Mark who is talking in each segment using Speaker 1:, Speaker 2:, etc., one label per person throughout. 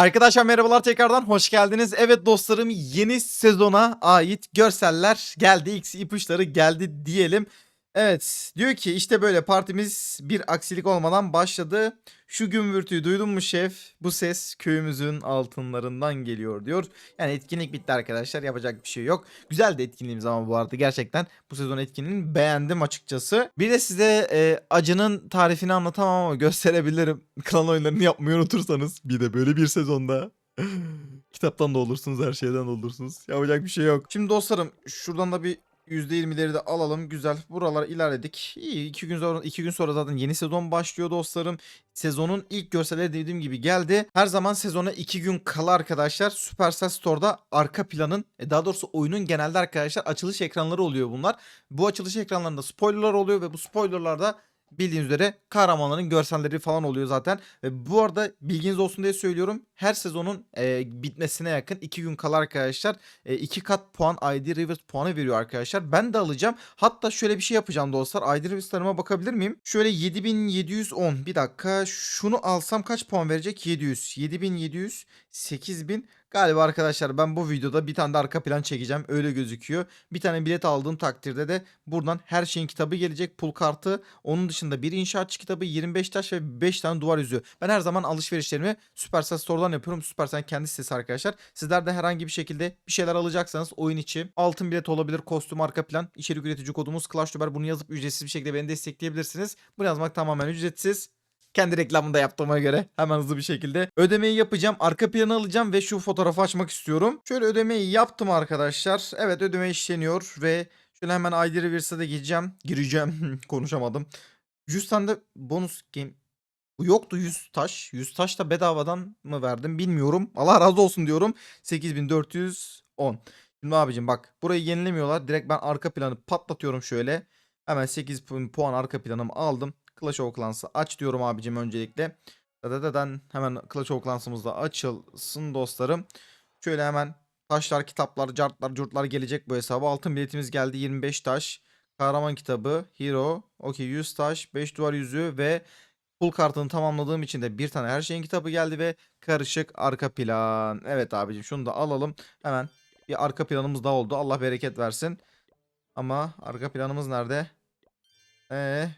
Speaker 1: Arkadaşlar merhabalar tekrardan hoş geldiniz. Evet dostlarım yeni sezona ait görseller geldi. X ipuçları geldi diyelim. Evet diyor ki işte böyle partimiz bir aksilik olmadan başladı. Şu gümbürtüyü duydun mu şef? Bu ses köyümüzün altınlarından geliyor diyor. Yani etkinlik bitti arkadaşlar yapacak bir şey yok. Güzel de etkinliğimiz ama bu arada gerçekten bu sezon etkinliğini beğendim açıkçası. Bir de size e, acının tarifini anlatamam ama gösterebilirim. Klan oyunlarını yapmayı unutursanız bir de böyle bir sezonda. Kitaptan da olursunuz her şeyden de olursunuz. Yapacak bir şey yok. Şimdi dostlarım şuradan da bir %20'leri de alalım. Güzel. Buralar ilerledik. İyi. iki gün sonra iki gün sonra zaten yeni sezon başlıyor dostlarım. Sezonun ilk görselleri dediğim gibi geldi. Her zaman sezona 2 gün kala arkadaşlar Supercell Store'da arka planın e, daha doğrusu oyunun genelde arkadaşlar açılış ekranları oluyor bunlar. Bu açılış ekranlarında spoilerlar oluyor ve bu spoilerlarda bildiğiniz üzere kahramanların görselleri falan oluyor zaten. Ve bu arada bilginiz olsun diye söylüyorum. Her sezonun e, bitmesine yakın 2 gün kala arkadaşlar 2 kat puan ID Rivers puanı veriyor arkadaşlar. Ben de alacağım. Hatta şöyle bir şey yapacağım dostlar. ID Rivers'larıma bakabilir miyim? Şöyle 7710 bir dakika. Şunu alsam kaç puan verecek? 700. 7700 8000 Galiba arkadaşlar ben bu videoda bir tane de arka plan çekeceğim. Öyle gözüküyor. Bir tane bilet aldığım takdirde de buradan her şeyin kitabı gelecek. Pul kartı. Onun dışında bir inşaatçı kitabı, 25 taş ve 5 tane duvar yüzüğü. Ben her zaman alışverişlerimi Supercell Store'dan yapıyorum. Supercell kendi sitesi arkadaşlar. Sizler de herhangi bir şekilde bir şeyler alacaksanız oyun içi altın bilet olabilir, kostüm, arka plan, içerik üretici kodumuz Clash Royale bunu yazıp ücretsiz bir şekilde beni destekleyebilirsiniz. Bunu yazmak tamamen ücretsiz. Kendi reklamını da yaptığıma göre hemen hızlı bir şekilde ödemeyi yapacağım. Arka planı alacağım ve şu fotoğrafı açmak istiyorum. Şöyle ödemeyi yaptım arkadaşlar. Evet ödeme işleniyor ve şöyle hemen ID Reverse'e de gireceğim. Gireceğim. Konuşamadım. 100 tane de bonus game yoktu 100 taş. 100 taş da bedavadan mı verdim bilmiyorum. Allah razı olsun diyorum. 8410. Şimdi abicim bak burayı yenilemiyorlar. Direkt ben arka planı patlatıyorum şöyle. Hemen 8 pu- puan arka planımı aldım. Clash of Clans'ı aç diyorum abicim öncelikle. Dadadadan hemen Clash of Clans'ımız da açılsın dostlarım. Şöyle hemen taşlar, kitaplar, cartlar, curtlar gelecek bu hesaba. Altın biletimiz geldi 25 taş. Kahraman kitabı, hero, okey 100 taş, 5 duvar yüzüğü ve Pul kartını tamamladığım için de bir tane her şeyin kitabı geldi ve karışık arka plan. Evet abicim şunu da alalım. Hemen bir arka planımız daha oldu. Allah bereket versin. Ama arka planımız nerede? Eee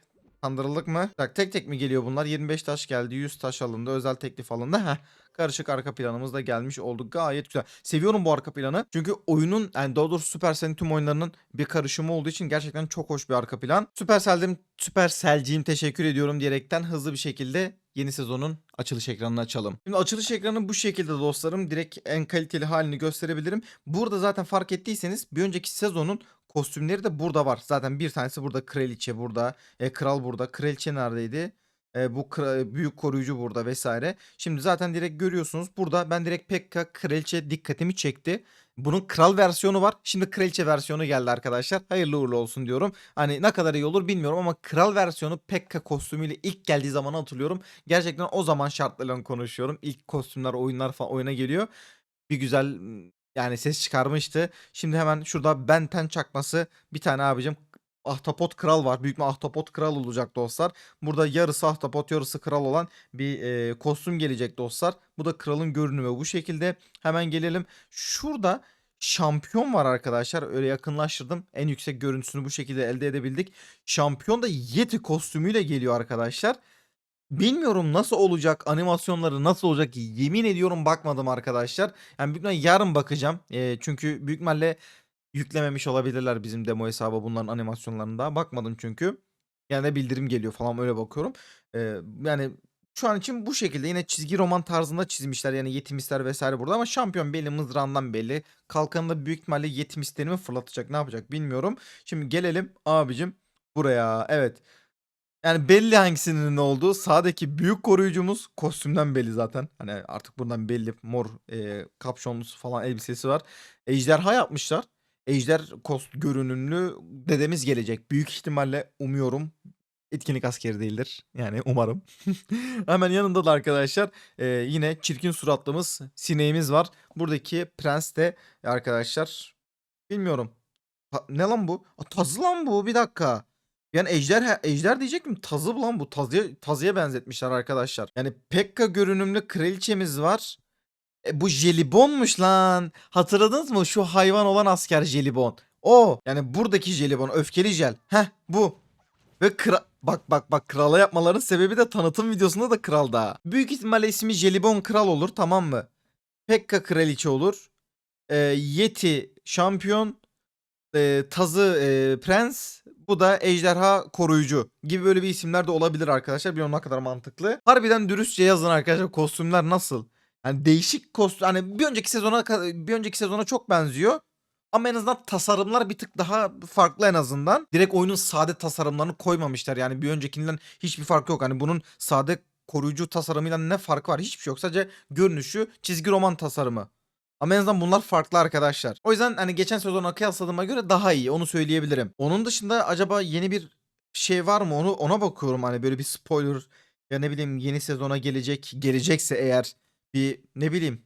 Speaker 1: kandırıldık mı? Bak tek tek mi geliyor bunlar? 25 taş geldi. 100 taş alındı. Özel teklif alındı. Heh. Karışık arka planımız da gelmiş oldu. Gayet güzel. Seviyorum bu arka planı. Çünkü oyunun yani daha doğrusu Supercell'in tüm oyunlarının bir karışımı olduğu için gerçekten çok hoş bir arka plan. Supercell'dim, Supercell'ciğim teşekkür ediyorum diyerekten hızlı bir şekilde yeni sezonun açılış ekranını açalım. Şimdi açılış ekranı bu şekilde dostlarım. Direkt en kaliteli halini gösterebilirim. Burada zaten fark ettiyseniz bir önceki sezonun kostümleri de burada var. Zaten bir tanesi burada kraliçe burada. E, kral burada. Kraliçe neredeydi? E, bu kra- büyük koruyucu burada vesaire. Şimdi zaten direkt görüyorsunuz. Burada ben direkt Pekka kraliçe dikkatimi çekti. Bunun kral versiyonu var. Şimdi kraliçe versiyonu geldi arkadaşlar. Hayırlı uğurlu olsun diyorum. Hani ne kadar iyi olur bilmiyorum ama kral versiyonu Pekka kostümüyle ilk geldiği zaman hatırlıyorum. Gerçekten o zaman şartlarla konuşuyorum. İlk kostümler, oyunlar falan oyuna geliyor. Bir güzel yani ses çıkarmıştı. Şimdi hemen şurada Benten çakması bir tane abicim Ahtapot Kral var. Büyük bir Ahtapot Kral olacak dostlar. Burada yarısı Ahtapot yarısı Kral olan bir e, kostüm gelecek dostlar. Bu da kralın görünümü bu şekilde. Hemen gelelim. Şurada şampiyon var arkadaşlar. Öyle yakınlaştırdım. En yüksek görüntüsünü bu şekilde elde edebildik. Şampiyon da Yeti kostümüyle geliyor arkadaşlar. Bilmiyorum nasıl olacak, animasyonları nasıl olacak yemin ediyorum bakmadım arkadaşlar. Yani büyük ihtimalle yarın bakacağım. Eee, çünkü büyük ihtimalle yüklememiş olabilirler bizim demo hesaba bunların animasyonlarında. Bakmadım çünkü. Yani bildirim geliyor falan öyle bakıyorum. Eee, yani şu an için bu şekilde yine çizgi roman tarzında çizmişler yani yetimisler vesaire burada ama şampiyon belli mızrağından belli. Kalkanında büyük ihtimalle yetimislerini fırlatacak ne yapacak bilmiyorum. Şimdi gelelim abicim buraya. Evet. Yani belli hangisinin ne olduğu. Sağdaki büyük koruyucumuz kostümden belli zaten. Hani artık buradan belli mor e, kapşonlusu falan elbisesi var. Ejderha yapmışlar. Ejder kost görünümlü dedemiz gelecek. Büyük ihtimalle umuyorum etkinlik askeri değildir. Yani umarım. Hemen yanında da arkadaşlar e, yine çirkin suratlımız sineğimiz var. Buradaki prens de arkadaşlar bilmiyorum. Ta- ne lan bu? Tazı lan bu bir dakika. Yani ejder ejder diyecektim. Tazı lan bu. Tazıya, tazıya benzetmişler arkadaşlar. Yani Pekka görünümlü kraliçemiz var. E, bu jelibonmuş lan. Hatırladınız mı? Şu hayvan olan asker jelibon. O. Yani buradaki jelibon. Öfkeli jel. Heh bu. Ve kra... Bak bak bak krala yapmaların sebebi de tanıtım videosunda da kral daha. Büyük ihtimalle ismi Jelibon Kral olur tamam mı? Pekka Kraliçe olur. Ee, Yeti Şampiyon. Ee, Tazı e, Prens. Bu da Ejderha Koruyucu gibi böyle bir isimler de olabilir arkadaşlar. Bilmiyorum ne kadar mantıklı. Harbiden dürüstçe yazın arkadaşlar kostümler nasıl? Yani değişik kostüm hani bir önceki sezona bir önceki sezona çok benziyor. Ama en azından tasarımlar bir tık daha farklı en azından. Direkt oyunun sade tasarımlarını koymamışlar. Yani bir öncekinden hiçbir fark yok. Hani bunun sade koruyucu tasarımıyla ne fark var? Hiçbir şey yok. Sadece görünüşü çizgi roman tasarımı. Ama en azından bunlar farklı arkadaşlar. O yüzden hani geçen sezona kıyasladığıma göre daha iyi. Onu söyleyebilirim. Onun dışında acaba yeni bir şey var mı? Onu ona bakıyorum. Hani böyle bir spoiler ya ne bileyim yeni sezona gelecek gelecekse eğer bir ne bileyim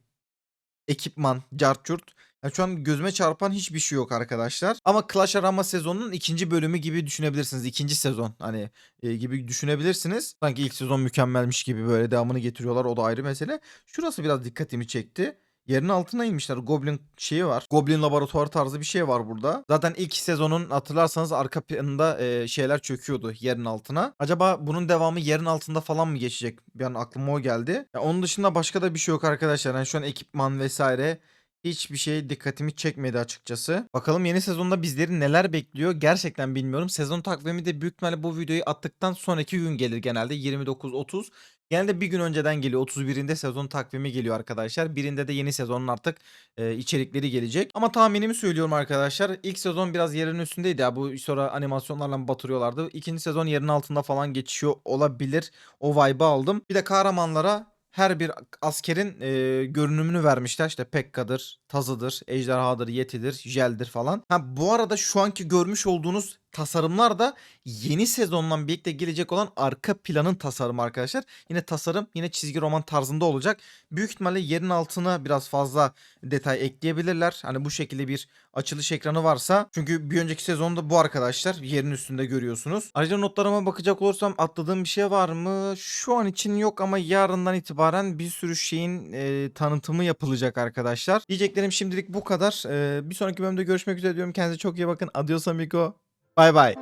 Speaker 1: ekipman, cartçurt. Yani şu an gözüme çarpan hiçbir şey yok arkadaşlar. Ama Clash Arama sezonunun ikinci bölümü gibi düşünebilirsiniz. İkinci sezon hani e, gibi düşünebilirsiniz. Sanki ilk sezon mükemmelmiş gibi böyle devamını getiriyorlar. O da ayrı mesele. Şurası biraz dikkatimi çekti. Yerin altına inmişler. Goblin şeyi var. Goblin laboratuvarı tarzı bir şey var burada. Zaten ilk sezonun hatırlarsanız arka planında e, şeyler çöküyordu yerin altına. Acaba bunun devamı yerin altında falan mı geçecek? An aklıma o geldi. Ya onun dışında başka da bir şey yok arkadaşlar. Yani şu an ekipman vesaire hiçbir şey dikkatimi çekmedi açıkçası. Bakalım yeni sezonda bizleri neler bekliyor gerçekten bilmiyorum. Sezon takvimi de büyük ihtimalle bu videoyu attıktan sonraki gün gelir genelde 29-30. Genelde bir gün önceden geliyor. 31'inde sezon takvimi geliyor arkadaşlar. Birinde de yeni sezonun artık e, içerikleri gelecek. Ama tahminimi söylüyorum arkadaşlar. İlk sezon biraz yerin üstündeydi ya. Bu sonra animasyonlarla batırıyorlardı. İkinci sezon yerin altında falan geçiyor olabilir. O vibe'ı aldım. Bir de kahramanlara her bir askerin e, görünümünü vermişler. İşte Pekka'dır, Tazı'dır, Ejderhadır, Yeti'dir, Jel'dir falan. Ha bu arada şu anki görmüş olduğunuz tasarımlar da yeni sezondan birlikte gelecek olan arka planın tasarımı arkadaşlar. Yine tasarım yine çizgi roman tarzında olacak. Büyük ihtimalle yerin altına biraz fazla detay ekleyebilirler. Hani bu şekilde bir açılış ekranı varsa. Çünkü bir önceki sezonda bu arkadaşlar yerin üstünde görüyorsunuz. Ayrıca notlarıma bakacak olursam atladığım bir şey var mı? Şu an için yok ama yarından itibaren bir sürü şeyin e, tanıtımı yapılacak arkadaşlar. Diyeceklerim şimdilik bu kadar. E, bir sonraki bölümde görüşmek üzere diyorum. Kendinize çok iyi bakın. Adios amigo. Bye bye.